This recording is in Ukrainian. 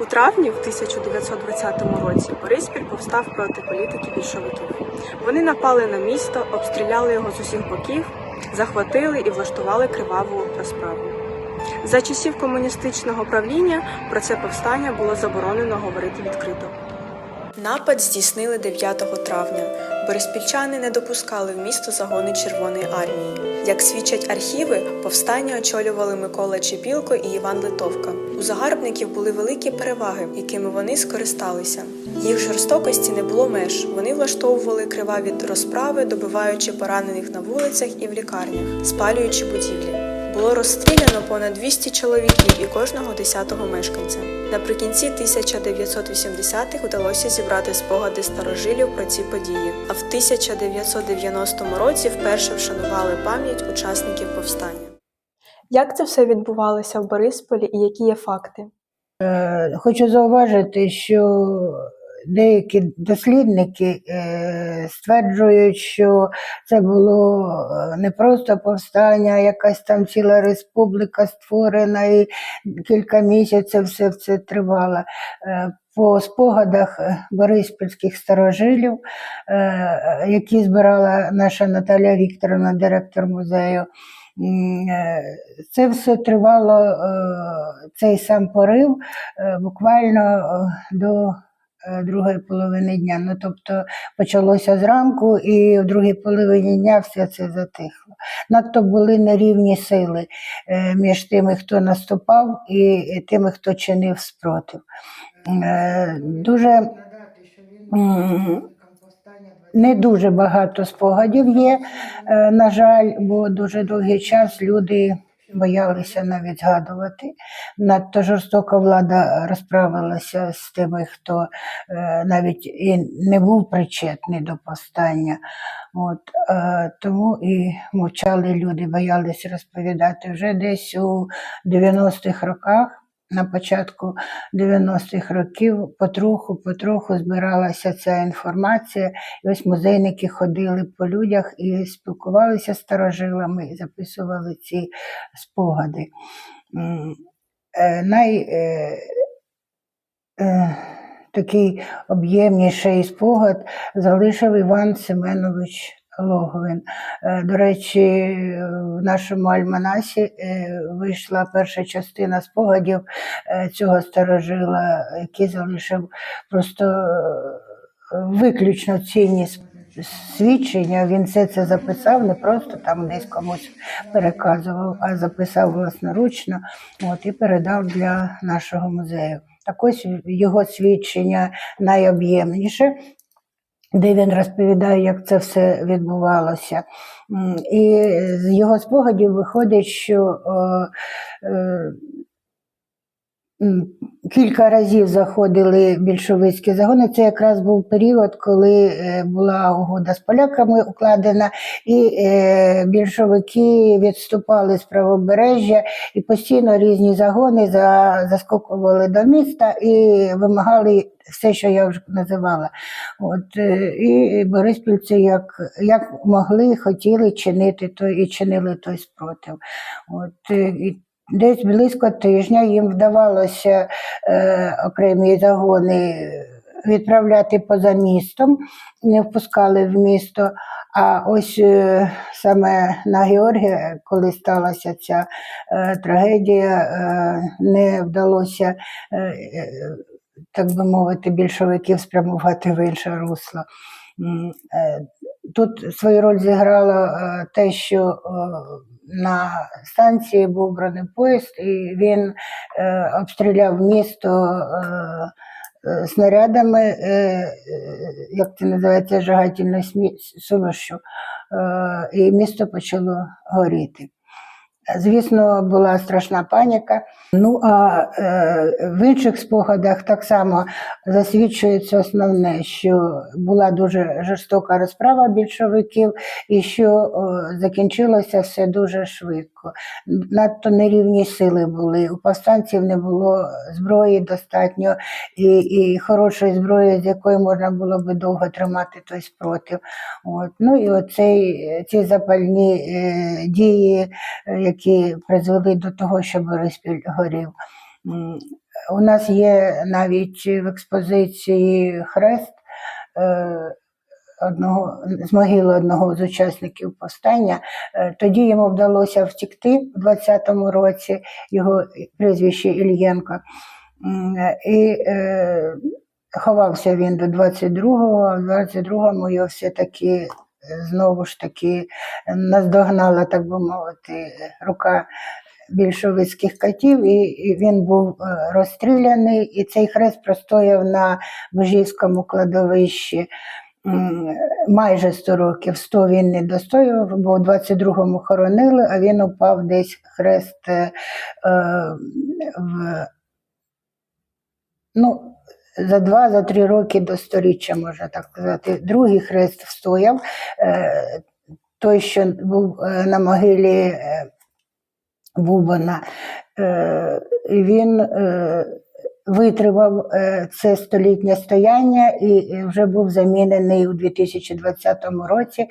У травні в 1920 році Бориспіль повстав проти політики більшовиків. Вони напали на місто, обстріляли його з усіх боків, захватили і влаштували криваву розправу. За часів комуністичного правління про це повстання було заборонено говорити відкрито. Напад здійснили 9 травня. Бориспільчани не допускали в місто загони Червоної армії. Як свідчать архіви, повстання очолювали Микола Чепілко і Іван Литовка. У загарбників були великі переваги, якими вони скористалися. Їх жорстокості не було меж. Вони влаштовували криваві розправи, добиваючи поранених на вулицях і в лікарнях, спалюючи будівлі. Було розстріляно понад 200 чоловіків і кожного десятого мешканця. Наприкінці 1980-х вдалося зібрати спогади старожилів про ці події. А в 1990 році вперше вшанували пам'ять учасників повстання. Як це все відбувалося в Борисполі і які є факти? Е, Хочу зауважити, що деякі дослідники е, стверджують, що це було е, не просто повстання, а якась там ціла республіка створена, і кілька місяців все це тривало. Е, По спогадах бориспільських старожилів, які збирала наша Наталя Вікторовна, директор музею, це все тривало, цей сам порив буквально до другої половини дня. Ну, тобто почалося зранку, і в другій половині дня все це затихло. Надто були нерівні сили е, між тими, хто наступав, і тими, хто чинив спротив. Е, Дуже не дуже багато спогадів є, е, на жаль, бо дуже довгий час люди боялися навіть згадувати. Надто жорстока влада розправилася з тими, хто е, навіть і не був причетний до повстання. От, е, тому і мовчали люди, боялися розповідати. Вже десь у 90-х роках на початку 90-х років потроху, потроху збиралася ця інформація. І ось музейники ходили по людях і спілкувалися з старожилами, і записували ці спогади. Е, Най, е, е, такий об'ємніший спогад залишив Іван Семенович Логовин. Е, До речі, в нашому альманасі е, вийшла перша частина спогадів е, цього старожила, який залишив просто виключно цінні свідчення. Він все це записав, не просто там десь комусь переказував, а записав власноручно от, і передав для нашого музею. Так ось його свідчення найоб'ємніше де він розповідає, як це все відбувалося. І з його спогадів виходить, що е, е, кілька разів заходили більшовицькі загони. Це якраз був період, коли е, була угода з поляками укладена, і е, більшовики відступали з правобережжя, і постійно різні загони заскокували до міста і вимагали все, що я вже називала. От, е, і бориспільці як, як могли, хотіли чинити той і чинили той спротив. От, і десь близько тижня їм вдавалося е, окремі загони відправляти поза містом, не впускали в місто. А ось е, саме на Георгія, коли сталася ця е, трагедія, е, не вдалося, е, так би мовити, більшовиків спрямувати в інше русло. Е, Тут свою роль зіграло е, те, що е, на станції був бронепоїзд, і він е, обстріляв місто снарядами, як це називається, жагательною сумішю, і місто почало горіти. Звісно, була страшна паніка. Ну а е, в інших спогадах так само засвідчується основне, що була дуже жорстока розправа більшовиків, і що закінчилося все дуже швидко. Надто нерівні сили були. У повстанців не було зброї достатньо і, і хорошої зброї, з якою можна було би довго тримати той спротив. От. Ну і оцей, ці запальні е, дії, е, які призвели до того, що Бориспіль горів. У нас є навіть в експозиції хрест е, одного з могили одного з учасників повстання. Е, Тоді йому вдалося втікти в 20-му році, його прізвище Ільєнко. І е, ховався він до 22-го, а в 22-му його все-таки знову ж таки наздогнала, так би мовити, рука більшовицьких катів, і, він був е, розстріляний, і цей хрест простояв на Божівському кладовищі майже 100 років. 100 він не достояв, бо в 22-му хоронили, а він упав десь хрест е, е, в ну, за два, за три роки до сторіччя, можна так сказати. Другий хрест встояв. Е, той, що був е, на могилі е, Бубана, він витримав це столітнє стояння і вже був замінений у 2020 році